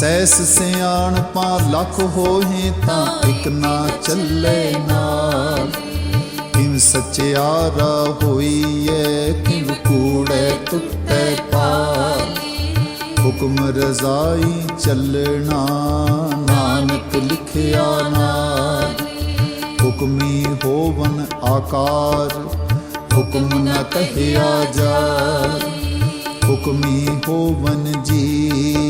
Cess ਸਿਆਣ ਪਾ ਲਖ ਹੋਏ ਤਾਂ ਇਕ ਨਾ ਚੱਲੇ ਨਾਲ। ਕਿਵ ਸਚਿਆਰਾ ਹੋਈਐ, ਕਿਵ ਕੂੜੈ ਟੁੱਟੈ ਪਾਰ ਹੁਕਮ ਰਜ਼ਾਈ ਚੱਲਣਾ, ਨਾਨਕ ਲਿਖਿਆ ਨਾਮ ਹੁਕਮੀ ਹੋਵਨ ਆਕਾਰ, ਹੁਕਮ ਨ ਕਹਿਆ ਜਾ ਹੁਕਮੀ ਹੋਵਨ ਜੀ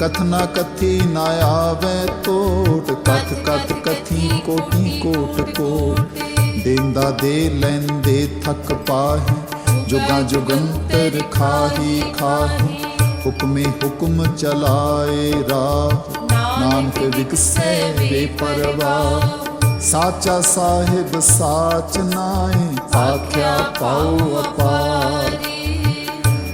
ਕਥਨਾ ਕਥੀ ਨਾ ਆਵੇ ਟੋਟ ਕਥ ਕਥ, ਕਥੀ ਕੋਟੀ, ਕੋਟ। ਕੋ ਦੇਂਦਾ ਦੇ ਲੈਂਦੇ ਥੱਕ ਪਾਹੀ, ਜੁਗਾ ਜੁਗੰਤਰ ਖਾਹੀ ਖਾਹੀ। ਹੁਕਮੇ ਹੁਕਮ ਚਲਾਏ ਰਾਹ, ਨਾਨਕ ਵਿਕਸੈ ਬੇਪਰਵਾਹ। ਸਾਚਾ ਸਾਹਿਬ ਸਾਚ ਨਾਏ ਆਖਿਆ ਪਾਉ ਅਪਾਰ।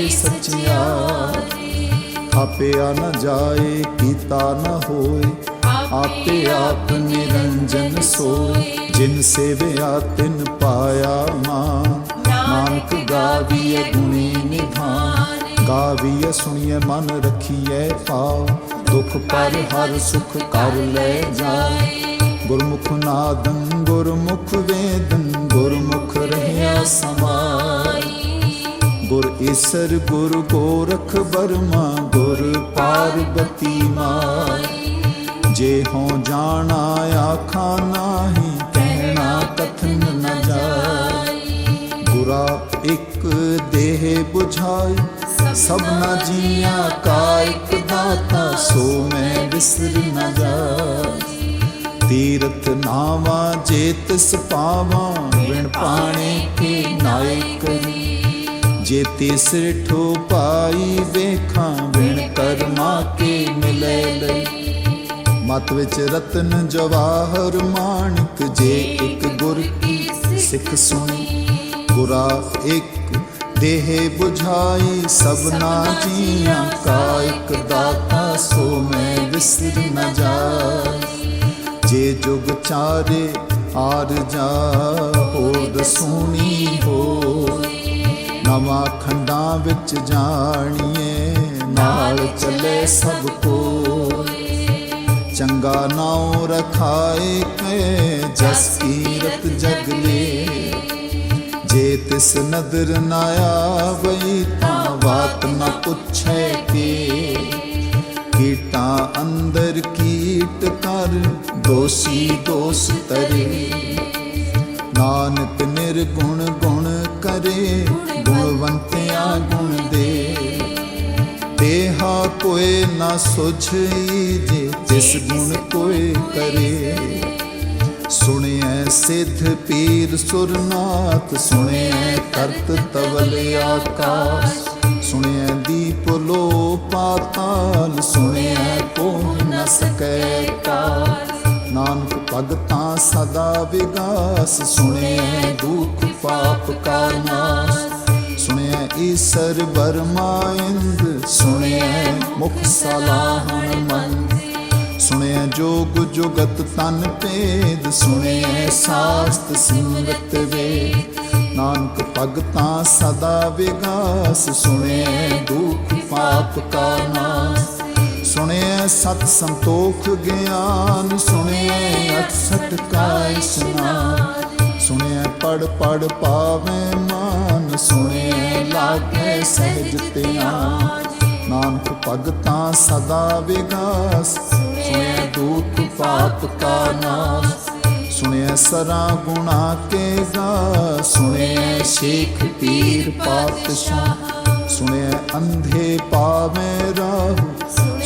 ਆਪੇ ਸਚਿਆਰ ਆਪਿਆ ਜਾਏ, ਕੀਤਾ ਨਾ ਹੋਏ। ਆਪੇ ਆਪ ਨਿਰੰਜਨ ਸੋਏ। ਜਿਨ ਸੇਵਿਆ, ਤਿਨ ਪਾਇਆ ਮਾਨ ਨਾਨਕ ਗਾਵੀਏ ਗੁਣੀ ਨਿਧਾਨ। ਗਾਵੀਏ ਸੁਣੀਏ ਮਨ ਰਖੀਏ ਪਾਉ ਦੁਖ ਪਰ ਹਰ ਸੁਖ ਕਰ ਲੈ ਜਾਏ। ਗੁਰਮੁਖ ਨਾਦੰ, ਗੁਰਮੁਖ ਵੇਦੰ। ਗੁਰਮੁਖ ਰਹਿਆ ਸਮਾ। ਗੁਰ ਈਸਰ, ਗੁਰ ਗੋਰਖ ਬਰਮਾ ਗੁਰ ਪਾਰਬਤੀ ਮਾਈ। ਜੇ ਹੋ ਜਾਣਾ ਆਖਾ ਨਾਹੀ, ਕਹਿਣਾ ਕਥਨ ਨ ਜਾਏ ਗੁਰਾ ਇੱਕ ਦੇਹ 부ਝਾਈ ਸਭਨਾ ਜੀਆਂ ਕਾ ਇੱਕ ਦਾਤਾ, ਸੋ ਮੈਂ ਵਿਸਰ ਨ ਜਾਏ ਤੀਰਥ ਨਾਵਾ, ਜੇ ਤਿਸ ਪਾਵਾਂ, ਵਿਣ ਪਾਣੇ ਕੇ ਨਾਇਕ ਜੇ ਤਿਸਰ ਠੋ ਪਾਈ ਵੇਖਾਂ ਵਿਣ ਕਰਮਾ ਕੇ ਮਿਲੇ ਲਈ? ਮਤ ਵਿੱਚ ਰਤਨ ਜਵਾਹਰ ਮਾਣਕ, ਜੇ ਇੱਕ ਗੁਰ ਕੀ ਸਿੱਖ ਸੁਣੀ? ਗੁਰਾ ਇੱਕ ਦੇਹ 부ਝਾਈ ਸਭਨਾ ਜੀਆਂ ਕਾ ਇੱਕ ਦਾਤਾ, ਸੋ ਮੈਂ ਵਿਸਰ ਨਾ ਜਾਏ ਜੇ ਜੁਗ ਚਾਰੇ ਆਰ ਜਾ ਹੋ ਬਦ ਸੋਹਣੀ ਨਵਾਂ ਖੰਡਾਂ ਵਿੱਚ ਜਾਣੀਏ ਨਾਲ ਚੱਲੇ ਸਭ ਕੋਈ ਚੰਗਾ ਨਾਉ ਰਖਾਏ ਕੇ ਜਸ ਕੀਰਤ ਜਗਲੇ ਜੇ ਤਿਸ ਨਦਰ ਨਾ ਆਵਈ ਤਾਂ ਬਾਤ ਨ ਪੁੱਛੈ ਕੇ। ਕੀਟਾਂ ਅੰਦਰ ਕੀਟ ਕਰ ਦੋਸੀ ਦੋਸ ਤਰੇ। ਨਾਨਕ ਨਿਰਗੁਣ ਗੁਣ ਕਰੇ, ਗੁਣਵੰਤਿਆ ਗੁਣ ਦੇ। ਦੇਹਾ ਕੋਏ ਨਾ ਸੁਝਈ ਜੇ, ਜਿਸ ਗੁਣ ਕੋਏ ਕਰੇ। ਸੁਣਿਐ ਸਿੱਧ ਪੀਰ ਸੁਰਨਾਥ, ਸੁਣਿਐ ਕਰਤ ਤਵਲ ਆਕਾਸ। ਸੁਣਿਐ ਦੀਪ ਲੋ ਪਾਤਾਲ ਸੁਣਿਐ ਕੋ ਨ ਸਕੈ ਕਾਲ। ਨਾਨਕ ਭਗਤਾਂ ਸਦਾ ਵਿਗਾਸ। ਸੁਣਿਐ ਦੁਖ ਪਾਪ ਕਾ ਨਾਸ। ਸੁਣਿਐ ਈਸਰ ਬਰਮਾ ਸੁਣਿਐ ਮੁਖ ਸਲਾਹਣ ਮਨ ਸੁਣਿਐ ਜੋਗ ਜੁਗਤ ਤਨ ਭੇਦ। ਸੁਣਿਐ ਸਾਸਤ ਸਿੰਗਤ ਵੇ ਨਾਨਕ ਭਗਤਾਂ ਸਦਾ ਵਿਗਾਸ। ਸੁਣਿਐ ਦੁਖ ਪਾਪ ਕਾ ਨਾਸ। ਸੁਣਿਐ ਸਤ ਸੰਤੋਖ ਗਿਆਨ, ਸੁਣਿਐ ਅਕਸਟ ਕਾ ਇਸਨਾਨ ਸੁਣਿਐ ਪੜ ਪੜ ਪਾਵੇ ਮਾਨ, ਸੁਣਿਐ ਲਾਗੇ ਸਹਿਜ ਧਿਆਨ। ਨਾਨਕ ਭਗਤਾਂ ਸਦਾ ਵਿਗਾਸ, ਸੁਣਿਐ ਦੂਤ ਪਾਪ ਕਾ ਨਾਸ, ਸੁਣਿਐ ਸਰਾ ਗੁਣਾ ਕੇ ਗਾ ਸੁਣਿਐ ਸ਼ੇਖ ਪੀਰ ਪਾਤਸ਼ਾਹ, ਸੁਣਿਐ ਅੰਧੇ ਪਾਵੇਂ ਰਾਹ।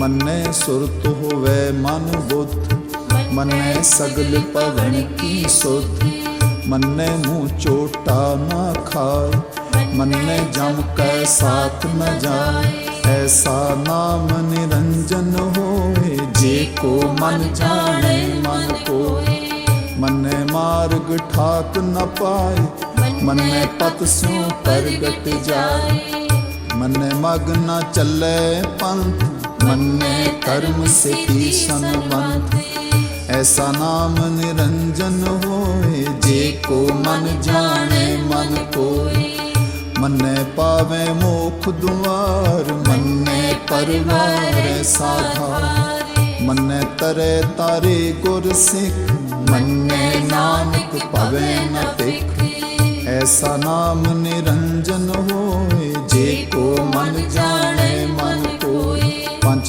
ਮੰਨੇ ਸੁਰਤ ਹੋਵੇ ਮਨ ਬੁੱਧ। ਮੰਨੇ ਸਗਲ ਪਵਨ ਕੀ ਸੁਧ। ਮੰਨੇ ਮੂੰਹ ਚੋਟਾ ਨਾ ਖਾਏ ਮੰਨੇ ਜਮ ਕੈ ਸਾਥ ਨ ਜਾਏ ਐਸਾ ਨਾਮ ਨਿਰੰਜਨ ਹੋਏ, ਜੇ ਕੋ ਮਨ ਜਾਣੇ, ਮਨ ਕੋਈ ਮੰਨੇ ਮਾਰਗ ਠਾਕ ਨ ਪਾਏ ਮੰਨੇ ਪਤ ਸਿਉ ਪ੍ਰਗਟ ਜਾਏ ਮੰਨੇ ਮਗ ਨ ਚੱਲੇ ਪੰਥ। ਮੰਨੇ ਕਰਮ ਸਿਤੀ ਸੰਬੰਧ ਐਸਾ ਨਾਮ ਨਿਰੰਜਨ ਹੋਏ ਜੇ ਕੋ ਮਨ ਜਾਣੇ, ਮਨ ਕੋਈ ਮੰਨੇ ਪਾਵੇ ਮੋਖ ਦੁਆਰ, ਮੰਨੇ ਪਰਵਾਰ ਸਾਧਾ ਮੰਨੇ ਤਰੇ ਤਾਰੇ ਗੁਰ ਸਿੱਖ, ਮੰਨੇ ਨਾਨਕ ਪਵੇ ਨ ਟਿਕ ਐਸਾ ਨਾਮ ਨਿਰੰਜਨ ਹੋਏ ਜੇ ਕੋ ਮਨ ਜਾਣੇ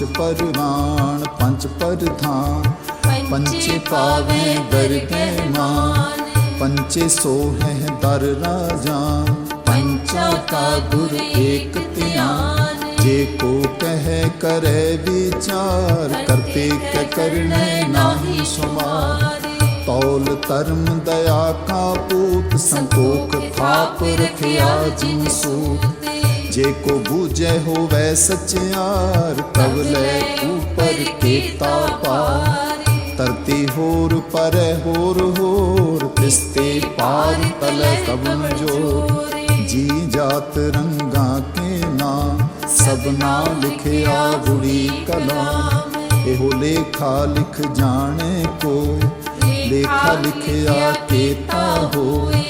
ਪੰਜ ਪਰਵਾਨ ਪੰਜ ਪਰਧਾਨ ਪੰਚੇ ਪਾਵੇ ਦਰਗੇ ਮਾਨ ਪੰਚੇ ਸੋਹੈ ਦਰ ਰਾਜਾਨ ਪੰਚਾ ਕਾ ਗੁਰ ਏਕ ਧਿਆਨ। ਜੇ ਕੋ ਕਹੈ ਕਰੈ ਵਿਚਾਰ ਕਰਤੇ ਕ ਕਰਨੇ ਨਾਹੀ ਸੁਮਾਰ। ਤੌਲ ਧਰਮ ਦਇਆ ਕਾ ਪੂਤ ਸੰਤੋਖ ਥਾਪ ਰਖਿਆ ਜਿਨ ਸੂਤ। ਜੇ ਕੋ ਬੂਝੈ ਹੋਵੇ ਸਚਿਆਰ ਕਵਲੇ ਉਪਰ ਕੀਤਾ ਪਾਰ। ਧਰਤੀ ਹੋਰ ਪਰੈ ਹੋਰ ਹੋਰ ਤਿਸਤੇ ਪਾਰ ਤਲੇ ਕਬਨ ਜੋ ਜੀ ਜਾਤ ਰੰਗਾ ਕੇ ਨਾਮ ਸਭਨਾ ਲਿਖਿਆ ਗੁੜੀ ਕਲਾਮ। ਇਹੋ ਲੇਖਾ ਲਿਖ ਜਾਣੇ ਕੋਈ ਲੇਖਾ ਲਿਖਿਆ ਕੀਤਾ ਹੋਏ।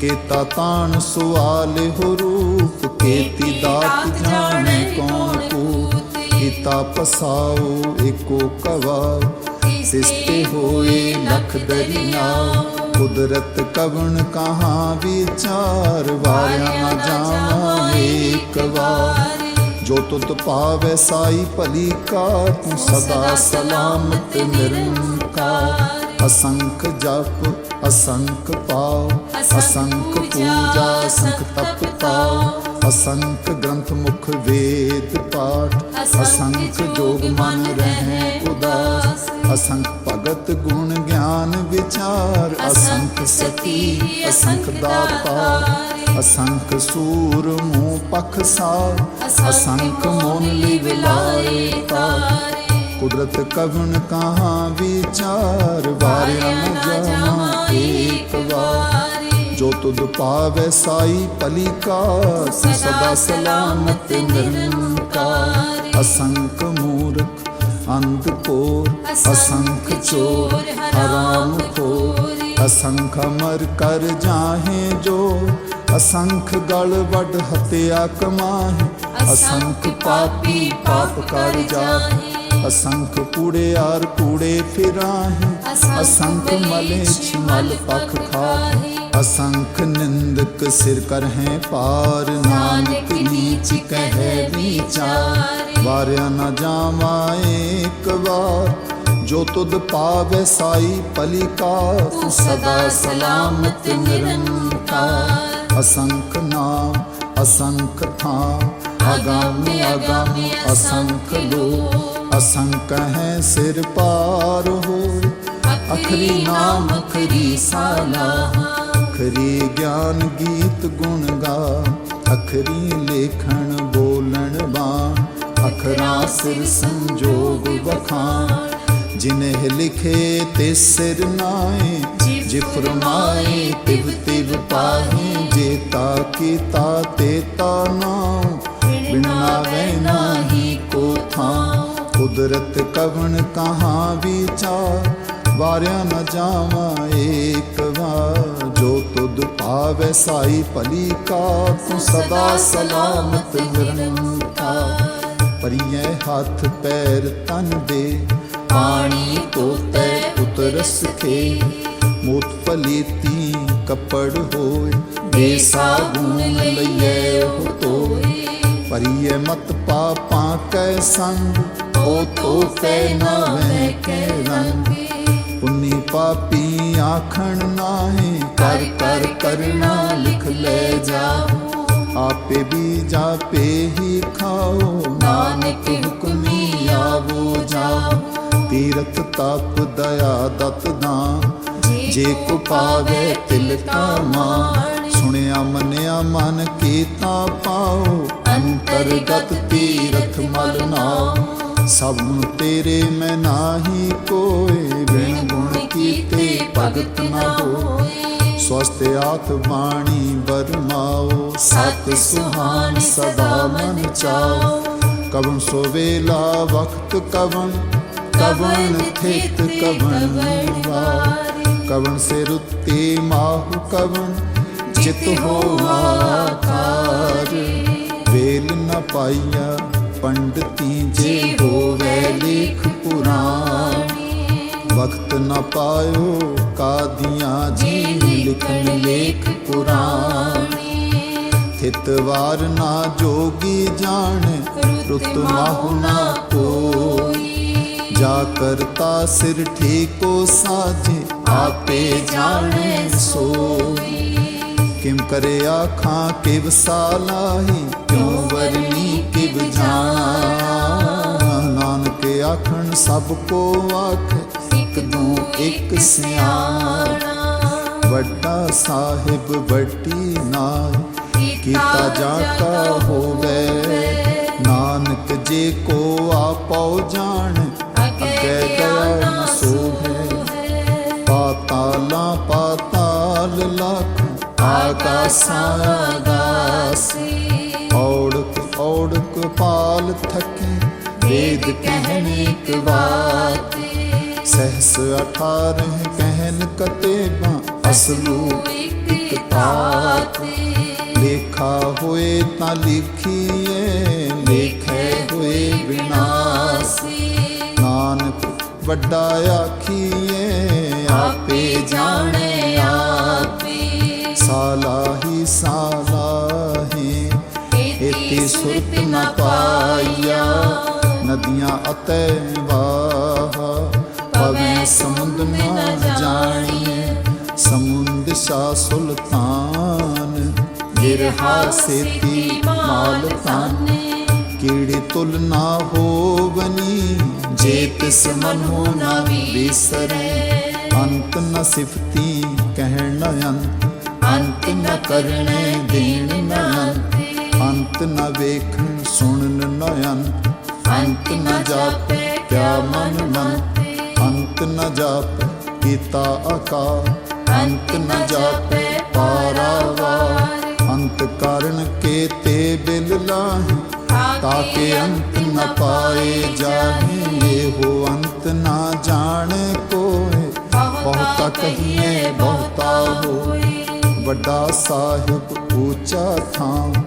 ਕੀਤਾ ਤਾਣ ਸੁਆਲ ਹੋ ਰੂਪ ਕੀਤੀ ਦਾਤ ਜਾਣੇ ਕੌਣ ਕੋ ਕੀਤਾ। ਪਸਾਓ ਏਕੋ ਕਵਾ ਸਿਸਤੇ ਹੋਏ ਲਖ ਦਰਿਆ ਕੁਦਰਤ ਕਵਣ ਕਹਾਂ ਵਿਚਾਰ ਵਾਰਿਆ ਨਾ ਜਾਵਾਂ ਏਕ ਵਾਰ। ਜੋ ਤੁਤ ਪਾਵੈ ਸਾਈ ਭਲੀ ਕਾ ਤੂੰ ਸਦਾ ਸਲਾਮਤ ਨਿਰੰਕਾਰ। ਅਸੰਖ ਜਪ ਅਸੰਖ ਪਾਉ ਅਸੰਖ ਪੂਜਾ ਅਸੰਖ ਤਪ ਤਾਉ ਅਸੰਖ ਗ੍ਰੰਥ ਮੁਖ ਵੇਦ ਪਾਠ ਅਸੰਖ ਜੋਗ ਮਨ ਰਹਿ ਉਦਾਸ ਅਸੰਖ ਭਗਤ ਗੁਣ ਗਿਆਨ ਵਿਚਾਰ ਅਸੰਖ ਸਤੀ ਅਸੰਖ ਦਾਤਾ ਅਸੰਖ ਸੂਰ ਮੂਹ ਪਖ ਸਾਰ ਅਸੰਖ ਮੋਨ ਲਿਵ ਲਾਏ ਤਾਰ। ਕੁਦਰਤ ਕਵਨ ਕਹਾਂ ਵਿਚਾਰ ਵਾਰਿਆ ਨ ਜਾਵਾਂ ਏਕ ਵਾਰ ਜੋ ਤੁਧ ਪਾਵੈ ਸਾਈ ਭਲੀ ਕਾ ਸਦਾ ਸਲਾਮਤ ਨਿਰੰਕਾਰ ਅਸੰਖ ਮੂਰਖ ਅੰਧ ਕੋਰ ਅਸੰਖ ਚੋਰ ਹਰਾਮ ਖੋਰ ਅਸੰਖ ਅਮਰ ਕਰ ਜਾਹੇ ਜੋ ਅਸੰਖ ਗਲ ਵੱਡ ਹਤਿਆ ਕਮਾਹੇ ਅਸੰਖ ਪਾਪੀ ਅਸੰਖ ਕੂੜਿਆਰ ਕੂੜੇ ਫਿਰਾਹੇ ਅਸੰਖ ਮਲੇ ਛਿਮਲ ਪਖ ਖਾਹੇ। ਅਸੰਖ ਨਿੰਦਕ ਸਿਰ ਕਰ ਹੈ ਪਾਰ ਨਾਨਕ ਨੀਚ ਕਹੈ ਵਿਚਾਰ। ਵਾਰਿਆ ਨਾ ਜਾਵਾਂ ਏਕ ਵਾਰ ਜੋ ਤੁਧ ਪਾਵੈ ਸਾਈ ਭਲੀ ਕਾ ਸਦਾ ਸਲਾਮਤ ਨਿਰੰਕਾਰ। ਅਸੰਖ ਨਾਮ ਅਸੰਖ ਥਾਂ ਅਗਾਮੀ ਅਗਾਮੀ ਅਸੰਖ ਹੈ ਸਿਰ ਪਾਰ ਹੋਏ। ਅਖਰੀ ਨਾਮ, ਅਖਰੀ ਸਾਲਾ। ਅਖਰੀ ਗਿਆਨ ਗੀਤ ਗੁਣ ਗਾ। ਅਖਰੀ ਲੇਖਣ ਬੋਲਣ ਬਾਣ। ਅਖਰਾਂ ਸਿਰ ਸੰਜੋਗ ਵਖਾਣ। ਜਿਨਹਿ ਲਿਖੇ ਤੇ ਸਿਰ ਨਾਏ। ਜੇ ਫਰਮਾਏ, ਤਿਵ ਤਿਵ ਪਾਹੀ। ਜੇ ਤਾ ਕੀਤਾ, ਤੇ ਤਾ ਨਾਮ ਬਿਨਾ ਵੈ ਕੁਦਰਤ ਕਵਣ ਕਹਾ ਵਿਚਾਰ? ਵਾਰਿਆ ਨ ਜਾਵਾਂ ਏਕ ਵਾਰ। ਜੋ ਤੁਧ ਪਾਵੈ ਸਾਈ ਭਲੀ ਕਾ ਤੂੰ ਸਦਾ ਸਲਾਮਤ ਨਿਰੰਕਾਰ। ਪਰੀਏ ਹੱਥ ਪੈਰ ਤਨ ਦੇ, ਪਾਣੀ ਤੋਤੈ ਉਤਰਸ ਖੇ। ਮੋਤ ਪਲੀਤੀ ਕਪੜ ਹੋਏ ਦੇ ਸਾਬੂਨ ਲਈਏ ਉਹ ਤੋਏ। ਪਰੀਏ ਮਤ ਪਾਪਾਂ ਕੈ ਸੰਗ ਉਹ ਤੋਪੈ ਨਾ ਵੈ ਕੈ ਰੰਗ। ਪੁੰਨੀ ਪਾਪੀ ਆਖਣ ਨਾਹੀ, ਕਰ ਕਰ, ਕਰਨਾ ਲਿਖ ਲੈ ਜਾਓ ਆਪੇ ਵੀ ਜਾਪੇ ਹੀ ਖਾਓ, ਨਾਨਕ ਹੁਕਮੀ ਆਵੋ ਜਾਓ ਤੀਰਥ ਤਪ ਦਇਆ ਦਤ ਦਾਨ ਜੇ ਕੋ ਪਾਵੇ ਤਿਲ ਕਾ ਮਾਨ ਸੁਣਿਆ ਮੰਨਿਆ ਮਨ ਕੀਤਾ ਪਾਓ ਅੰਤਰਗਤ ਤੀਰਥ ਮਲ ਨਾਉ। ਸਭ ਨੂੰ ਤੇਰੇ ਮੈਂ ਨਾਹੀ ਕੋਏ। ਬਿਨ ਗੁਣ ਕੀਤੇ ਭਗਤ ਨਾ ਹੋਏ। ਸਵਸਤ ਆਤ ਬਾਣੀ ਬਰਮਾਓ ਸਤ ਸੁਹਾਨ ਸਦਾ ਮਨ ਚਾਓ ਕਵਨ ਸੋ ਵੇਲਾ ਵਕਤ ਕਵਨ ਕਵਨ ਥਿਤ ਕਵਨ ਵਾਰ। ਕਵਨ ਸੇ ਰੁੱਤੀ ਮਾਹੁ ਕਵਨ ਜਿਤ ਹੋਆ ਕਾਰ ਵੇਲ ਨ ਪਾਈਆ ਪੰਡਤੀ ਜੇ ਹੋਵੇ ਲੇਖ ਪੁਰਾਣੀ। ਵਕਤ ਨ ਪਾਇਓ ਕਾਦੀਆਂ ਜੀ ਲਿਖਨ ਲੇਖ ਪੁਰਾਣੀ। ਥਿਤ ਵਾਰ ਨਾ ਜੋਗੀ ਜਾਣ, ਰੁਤ ਮਾਹੁ ਨਾ ਕੋਈ ਜਾ ਕਰਤਾ ਸਿਰ ਠੀਕੋ ਸਾਜੇ ਆਪੇ ਜਾਣੇ ਸੋਈ। ਕਿਮ ਕਰੇ ਆਖਾਂ ਕਿਵ ਸਾਲਾਹੀ ਕਿਉ ਵਰਨੀ ਕਿਵ ਜਾਣਾ। ਨਾਨਕ ਆਖਣ ਸਭ ਕੋ ਆਖ ਇਕ ਦੂ ਇਕ ਸਿਆਣਾ। ਵੱਡਾ ਸਾਹਿਬ ਵੱਡੀ ਨਾਈ ਕੀਤਾ ਜਾ ਕਾ ਹੋਵੇ। ਨਾਨਕ ਜੇ ਕੋ ਆਪਉ ਜਾਣ ਆਗਾਸੀ ਔੜਕ ਔੜਕ ਪਾਲ ਥਕੇ ਸਹਸ 18 ਕਹਿਨ ਕਤੇਬਾਂ ਅਸਲੂ ਇੱਕ ਤਾਤ ਲੇਖਾ ਹੋਏ ਤਾਂ ਲਿਖੀਏ ਲੇਖੇ ਹੋਏ ਵਿਨਾਸੀ ਨਾਨਕ ਵੱਡਾ ਆਖੀਏ ਆਪੇ ਜਾਣੇ ਆਪੇ ਸਾਲਾਹੀ ਸਾਲਾਹੀ ਇਤੀ ਸੁਰਤ ਨ ਪਾਈਆ ਨਦੀਆਂ ਅਤੈ ਵਾਹ ਪਵੇ ਸਮੁੰਦ ਨ ਜਾਣੀਏ ਸਮੁੰਦ ਸ਼ਾ ਸੁਲਤਾਨ ਗਿਰਹਾ ਸੇਤੀ ਮਾਲ ਤਾਨ ਕੀੜੀ ਤੁਲ ਨਾ ਹੋਵਨੀ ਜੇ ਤਿਸ ਮਨੋ ਨਾ ਵਿਸਰੈ ਅੰਤ ਨ ਸਿਫਤੀ ਕਹਿਣ ਅੰਤ ਕਰਨੇ ਦੇਣ ਨ ਅੰਤ ਨ ਵੇਖਣ ਸੁਣਨ ਨ ਅੰਤ। ਅੰਤ ਨ ਜਾਪੈ ਕਿਆ ਮਨ ਮਨ ਅੰਤ ਨ ਜਾਪੈ ਕੀਤਾ ਆਕਾਰ। ਅੰਤ ਨ ਜਾਪੈ ਪਾਰਾਵਾਰ। ਅੰਤ ਕਾਰਨ ਕੇ ਤੇ ਬਿਲ ਲਾਹੀ ਤਾਕੇ ਅੰਤ ਨ ਪਾਏ ਜਾਹੇ। ਇਹੋ ਅੰਤ ਨਾ ਜਾਣੇ ਕੋਏ ਬਹੁਤਾ ਕਹੀਏ ਬਹੁਤਾ ਹੋਏ। ਵੱਡਾ ਸਾਹਿਬ ਉੱਚਾ ਥਾਂ,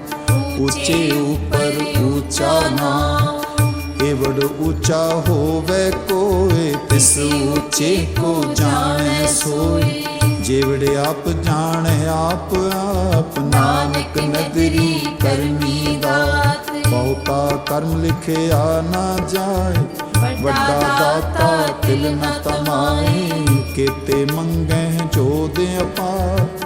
ਉੱਚੇ ਉਪਰ ਉੱਚਾ ਨਾਮ ਏਵੜ ਉੱਚਾ ਹੋਵੇ ਕੋਏ, ਤਿਸ ਉੱਚੇ ਕੋ ਜਾਣੈ ਸੋਈ ਜੇਵੜ ਆਪ ਜਾਣੈ, ਆਪ ਆਪ ਨਾਨਕ ਨਦਰੀ ਕਰਮੀ ਦਾਤ। ਬਹੁਤਾ ਕਰਮ ਲਿਖਿਆ ਨਾ ਜਾਏ, ਵੱਡਾ ਦਾਤਾ ਤਿਲ ਨ ਤਮਾਈ ਕੀਤੇ ਮੰਗੈ ਜੋਦ ਅਪਾਰ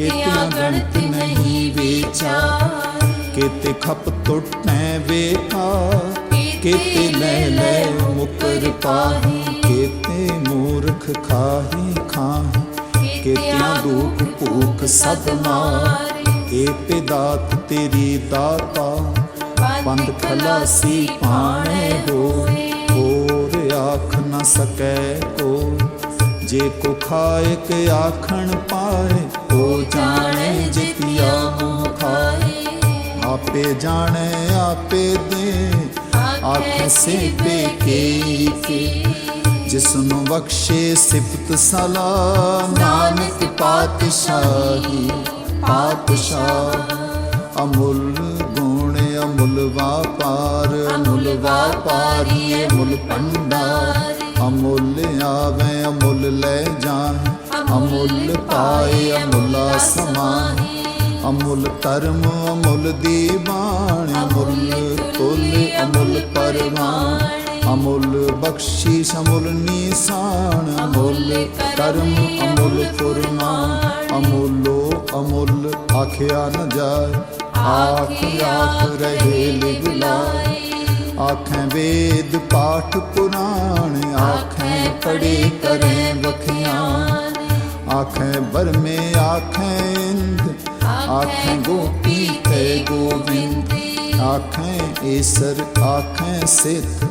ਕੀਤਿਆਂ ਗਣਤ ਨਹੀਂ ਵਿਚਾਰ। ਕੀਤੇ ਖਪ ਟੁੱਟੈ ਵੇਖਾ। ਕੀਤੇ ਲੈ ਲੈ ਮੁਕਰ ਪਾਹੀ। ਕੀਤੇ ਮੂਰਖ ਖਾਹੀ ਖਾਹੀ। ਕੀਤਿਆਂ ਦੁਖ ਭੂਖ ਸਦ ਮਾਰ। ਏ ਪਿਦਾਤ ਤੇਰੀ ਦਾਤਾ ਬੰਦ ਖਲਾਸੀ ਪਾਣੇ ਹੋਏ। ਹੋਰ ਆਖ ਨ ਸਕੈ ਕੋ। ਜੇ ਕੋ ਖਾਏ ਕੇ ਆਖਣ ਪਾਏ। ਉਹ ਜਾਣੇ ਜਿਤਿਆ ਮੋਹ ਖਾਏ। ਆਪੇ ਜਾਣੇ ਆਪੇ ਦੇ। ਆਖੇ ਸੇ ਕੇ ਕੇ। ਜਿਸ ਨੂੰ ਬਖਸ਼ੇ ਸਿਫਤ ਸਲਾਮ ਨਾਨਕ ਪਾਤਸ਼ਾਹੀ ਪਾਤਸ਼ਾਹ। ਅਮੁੱਲ ਗੁਣ ਅਮੁੱਲ ਵਾਪਾਰ। ਅਮੁੱਲ ਵਾਪਾਰੀ ਅਮੁੱਲ ਭੰਡਾਰ। ਅਮੁੱਲ ਆਵੇ ਅਮੁੱਲ ਲੈ ਜਾਏ। ਅਮੁੱਲ ਪਾਏ, ਅਮੁੱਲਾ ਸਮਾਏ ਅਮੁੱਲ ਧਰਮ, ਅਮੁੱਲ ਦੀ ਦੀਵਾਨ ਅਮੁੱਲ ਤੁਲ ਅਮੁੱਲ ਪਰਵਾਨ ਅਮੁੱਲ ਬਖਸ਼ੀ ਸਮੁੱਲ ਨਿਸ਼ਾਨ ਅਮੁੱਲ ਕਰਮ, ਅਮੁੱਲ ਫੁਰਮਾਨ ਅਮੁੱਲੋ, ਅਮੁੱਲ ਆਖਿਆ ਨ ਜਾਏ। ਆਖ ਆਖ ਰਹੇ ਲਿਵ ਲਾਏ। ਵੇਦ ਪਾਠ ਪੁਰਾਣ। ਆਖੈ ਪੜੇ ਕਰੇ ਵਖਿਆਨ ਆਖੇ ਬਰਮੇ ਆਖੇ ਇੰਦ ਆਖੇ ਗੋਪੀ ਤੇ ਗੋਬਿੰਦ ਆਖੇ ਈਸਰ ਆਖੇ ਸਿੱਧ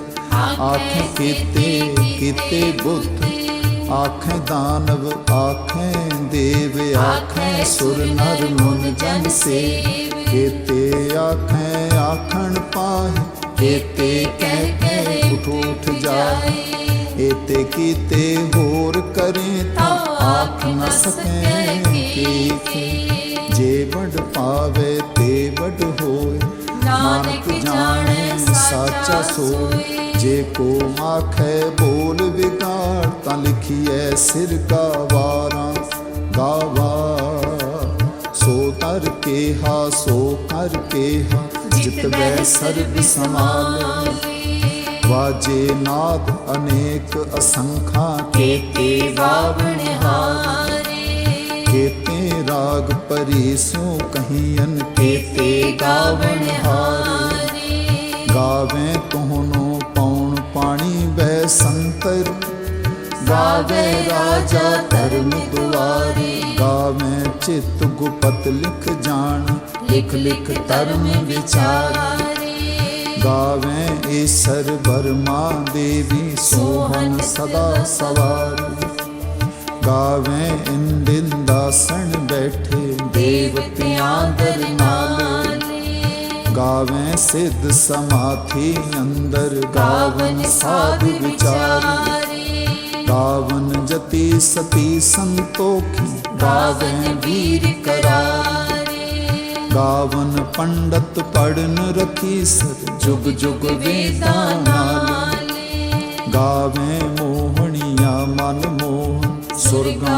ਆਖੇ ਕੀਤੇ ਕੀਤੇ ਬੁੱਧ ਆਖੇ ਦਾਨਵ ਆਖੇ ਦੇਵ ਆਖੇ ਸੁਰ ਨਰ ਮਨ ਜਨ ਸੇ ਕੀਤੇ ਆਖੇ ਆਖਣ ਪਾਹੇ ਕੀਤੇ ਕਹਿ ਕੇ ਉਠ ਉਠ ਜਾਏ ਏਤੇ ਕੀਤੇ ਹੋਰ ਕਰੇ ਤਾਂ ਆਖ ਨ ਸਕੇ ਕੀ ਜੇ ਵਡ ਪਾਵੇ ਤੇ ਵਡ ਹੋਏ। ਨਾਨਕ ਜਾਣੇ ਸਾਚਾ ਸੋਏ। ਜੇ ਕੋ ਆਖੇ ਬੋਲ ਵਿਗਾੜ ਤਾਂ ਲਿਖੀਐ ਸਿਰ ਕਾ ਵਾਰਾਂ। ਗਾਵਾ ਸੋ ਤਰ ਕੇ ਹਾ ਸੋ ਕਰ ਕੇ ਹਾ। ਜਿਤ ਬੈ ਸਰਬ ਸਮਾਲੇ ਵਾਜੇ ਨਾਦ ਅਨੇਕ ਅਸੰਖਾ ਕੇਤੇ ਬਾਵਣ ਹਾਰੇ। ਕੇਤੇ ਰਾਗ ਪਰੀ ਸੋ ਕਹੀਨ ਕੇਤੇ ਗਾਵਣ ਹਾਰੇ। ਗਾਵੇ ਤੋਹਨੋ ਪੌਣ ਪਾਣੀ ਬੈ ਸੰਤਰ। ਗਾਵੇ ਰਾਜਾ ਧਰਮ ਦੁਆਰੇ। ਗਾਵੇ ਚਿਤ ਗੁਪਤ ਲਿਖ ਜਾਣ, ਲਿਖ ਲਿਖ ਧਰਮ ਵਿਚਾਰੇ। ਗਾਵੇ ਈਸਰ ਬਰਮਾ ਦੇਵੀ ਸੋਹਨ ਸਦਾ ਸਵਾਰ। ਗਾਵੇ ਇੰਦਿਨ ਦਾਸਣ ਬੈਠੇ ਦੇਵਤਿਆਂ ਦਰ ਨਾਲੇ। ਸਿੱਧ ਸਮਾਥੀ ਅੰਦਰ ਗਾਵਨ ਸਾਧ ਵਿਚਾਰ। ਗਾਵਨ ਜਤੀ ਸਤੀ ਸੰਤੋਖੀ ਗਾਵੇ ਵੀਰ ਕਰਾ ਗਾਵਨ ਪੰਡਤ ਪੜਨ ਰਖੀ ਸਰ ਜੁਗ ਜੁਗ ਵੇਦਾਂ ਨਾਲ। ਗਾਵੇ ਮੋਹਣੀਆਂ ਮਨ ਮੋਹਨ ਸੁਰਗਾ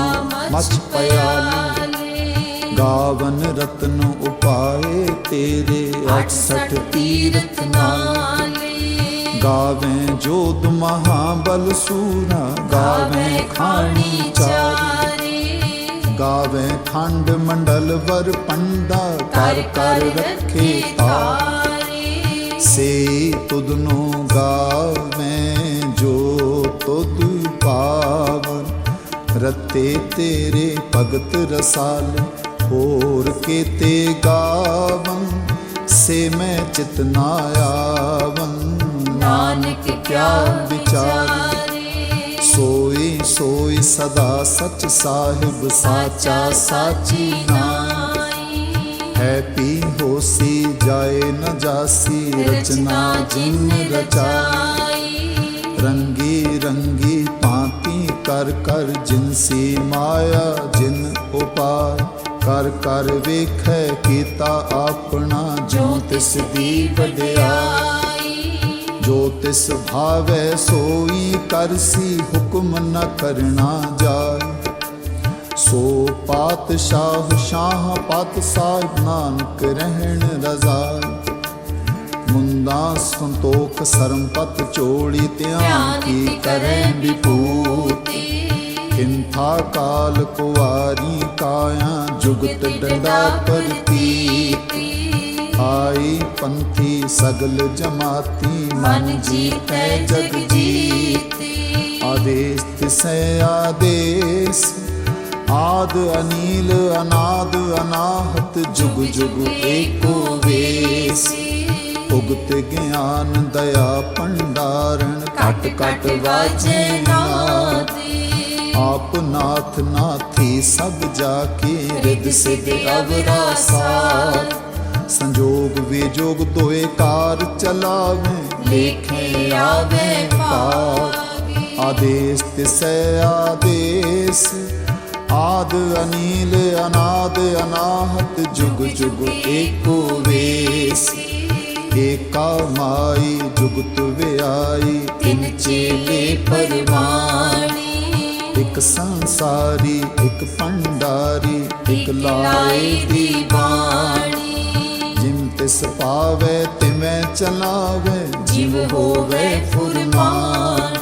ਮਚ ਪਿਆਲੀ। ਗਾਵਨ ਰਤਨ ਉਪਾਏ ਤੇਰੇ 68 ਤੀਰਥ ਨਾਲੇ। ਗਾਵੇ ਜੋਧ ਮਹਾਬਲ ਸੂਰਾ, ਗਾਵੇ ਖਾਣੀ ਚਾਰੀ। ਗਾਵੇ ਖੰਡ ਮੰਡਲ ਵਰ ਪੰਡਾ ਹਰ ਕਰ ਰੱਖੀ ਤਾਰੀ। ਸੇ ਤੁਧ ਨੂੰ ਗਾਵੇਂ ਜੋ ਤੁਧ ਪਾਵਨ। ਰਤੇ ਤੇਰੇ ਭਗਤ ਰਸਾਲ, ਹੋਰ ਕੀਤੇ ਗਾਵਨ। ਸੇ ਮੈਂ ਚਿਤ ਨਾ ਨਾਨਕ ਕਿਆ ਵਿਚਾਰ। ਸੋਈ ਸੋਈ ਸਦਾ ਸਚ ਸਾਹਿਬ, ਸਾਚਾ ਸਾਚੀ ਨਾ ਹੈ ਪੀ ਹੋਸੀ ਜਾਏ ਨ ਜਾਸੀ, ਰਚਨਾ ਜਿਨ ਰਚਾਈ। ਰੰਗੀ ਰੰਗੀ ਭਾਂਤੀ ਕਰ ਕਰ ਜਿਨਸੀ ਮਾਇਆ, ਜਿਨ ਉਪਾਰ। ਕਰ ਕਰ ਵੇਖੈ ਕੀਤਾ ਆਪਣਾ, ਜੋ ਤਿਸ ਦੀ ਵਡਿਆਈ। ਜੋ ਤਿਸ ਭਾਵੈ ਸੋਈ ਕਰਸੀ ਹੁਕਮ ਨ ਕਰਨਾ ਜਾਏ। ਸੋ ਪਾਤਸ਼ਾਹ ਸ਼ਾਹ ਪਤ ਸਾਹਿਬ ਨਾਨਕ ਰਹਿਣ ਰਜ਼ਾਈ ਮੁੰਦਾ ਸੰਤੋਖ ਸਰਮਪਤ ਚੋੜੀ ਧਿਆਨ ਕੀ ਕਰੈ ਵਿਭੂਤੀ। ਕਿੰਥਾ ਕਾਲ ਕੁਵਾਰੀ ਕਾਇਆ ਜੁਗਤ ਡੰਡਾ ਪਰਤੀਤੀ ਆਈ ਪੰਥੀ ਸਗਲ ਜਮਾਤੀ ਮਨ ਜੀਤੈ ਜਗ ਜੀਤੀ ਆਦੇਸ ਤਿਸੈ ਆਦੇਸ ਆਦ ਅਨੀਲ ਅਨਾਦ ਅਨਾਹਤ ਜੁਗ ਜੁਗ ਏਕੋ ਵੇਸ। ਉਗਤ ਗਿਆਨ ਦਇਆ ਭੰਡਾਰਨ ਕਟ ਕਟ ਵਾਜੇ ਨਾਦੇ। ਆਪ ਨਾਥ ਨਾਥੀ ਸਭ ਜਾ ਕੇ ਰਿਦ ਸਿਧ ਅਵਰਾ ਸਾਰ ਸੰਜੋਗ ਵਿਜੋਗ ਦੋਏ ਕਾਰ ਚਲਾਵੇ, ਲੇਖੇ ਆਵੇ ਪਾਰ ਆਦੇਸ ਆਦੇਸ ਆਦ ਅਨੀਲ, ਅਨਾਦ, ਅਨਾਹਤ, ਜੁਗ ਜੁਗ ਏਕੋ ਵੇਸ। ਏਕਾ ਮਾਈ ਜੁਗਤ ਵਿਆਈ, ਤਿਨ ਚੇਲੇ ਪਰਵਾਣੀ। ਇੱਕ ਸੰਸਾਰੀ, ਇੱਕ ਭੰਡਾਰੀ, ਇੱਕ ਲਾਏ ਦੀ ਦੀ ਬਾਣੀ ਜਿਮ ਤਿਸ ਪਾਵੇ ਤਿਵੇਂ ਚਲਾਵੇ ਜਿਵ ਹੋਵੇ ਫੁਰਮਾਨੀ।